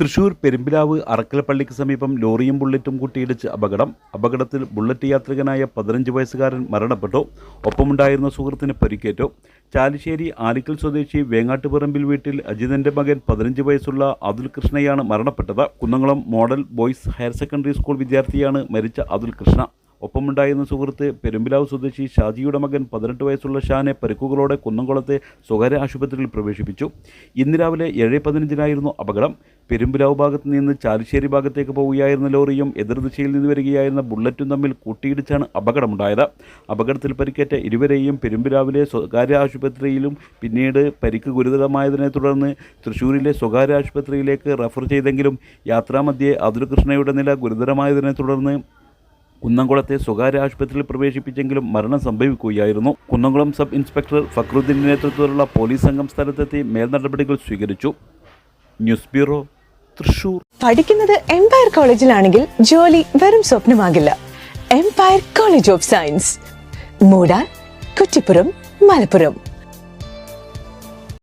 തൃശൂർ പെരുമ്പിലാവ് അറക്കലപ്പള്ളിക്ക് സമീപം ലോറിയും ബുള്ളറ്റും കൂട്ടിയിടിച്ച് അപകടം. അപകടത്തിൽ ബുള്ളറ്റ് യാത്രികനായ പതിനഞ്ച് വയസ്സുകാരൻ മരണപ്പെട്ടു. ഒപ്പമുണ്ടായിരുന്ന സുഹൃത്തിന് പരിക്കേറ്റു. ചാലിശ്ശേരി ആലിക്കൽ സ്വദേശി വേങ്ങാട്ടുപറമ്പിൽ വീട്ടിൽ അജിതന്റെ മകൻ പതിനഞ്ച് വയസ്സുള്ള അതുൽ കൃഷ്ണയാണ് മരണപ്പെട്ടത്. Kunnamkulam model boys higher secondary school വിദ്യാർത്ഥിയാണ് മരിച്ച അതുൽ കൃഷ്ണ ഒപ്പമുണ്ടായിരുന്ന സുഹൃത്ത് പെരുമ്പിലാവ് സ്വദേശി ഷാജിയുടെ മകൻ പതിനെട്ട് വയസ്സുള്ള ഷാനെ പരിക്കുകളോടെ കുന്നംകുളത്തെ സ്വകാര്യ ആശുപത്രിയിൽ പ്രവേശിപ്പിച്ചു. ഇന്ന് രാവിലെ ഏഴ് പതിനഞ്ചിനായിരുന്നു അപകടം. പെരുമ്പിലാവ് ഭാഗത്ത് നിന്ന് ചാലിശ്ശേരി ഭാഗത്തേക്ക് പോവുകയായിരുന്ന ലോറിയും എതിർദിശയിൽ നിന്ന് വരികയായിരുന്ന ബുള്ളറ്റും തമ്മിൽ കൂട്ടിയിടിച്ചാണ് അപകടമുണ്ടായത്. അപകടത്തിൽ പരിക്കേറ്റ ഇരുവരെയും പെരുമ്പിലാവിലെ സ്വകാര്യ ആശുപത്രിയിലും പിന്നീട് പരിക്ക് ഗുരുതരമായതിനെ തുടർന്ന് തൃശ്ശൂരിലെ സ്വകാര്യ ആശുപത്രിയിലേക്ക് റഫർ ചെയ്തെങ്കിലും യാത്രാമധ്യേ അതുൽ കൃഷ്ണയുടെ നില ഗുരുതരമായതിനെ തുടർന്ന് കുന്നംകുളത്തെ സ്വകാര്യ ആശുപത്രിയിൽ പ്രവേശിപ്പിച്ചെങ്കിലും മരണം സംഭവിക്കുകയായിരുന്നു. കുന്നംകുളം സബ് ഇൻസ്പെക്ടർ ഫക്രുദ്ദീന്റെ നേതൃത്വത്തിലുള്ള പോലീസ് സംഘം സ്ഥലത്തെത്തി മേൽനടപടികൾ സ്വീകരിച്ചു. News bureau Thrissur. പഠിക്കുന്നത് എംപയർ കോളേജിലാണെങ്കിൽ ജോലി വെറും സ്വപ്നമാകില്ല. Empire college of science മൂടാൻ Kuttippuram Malappuram.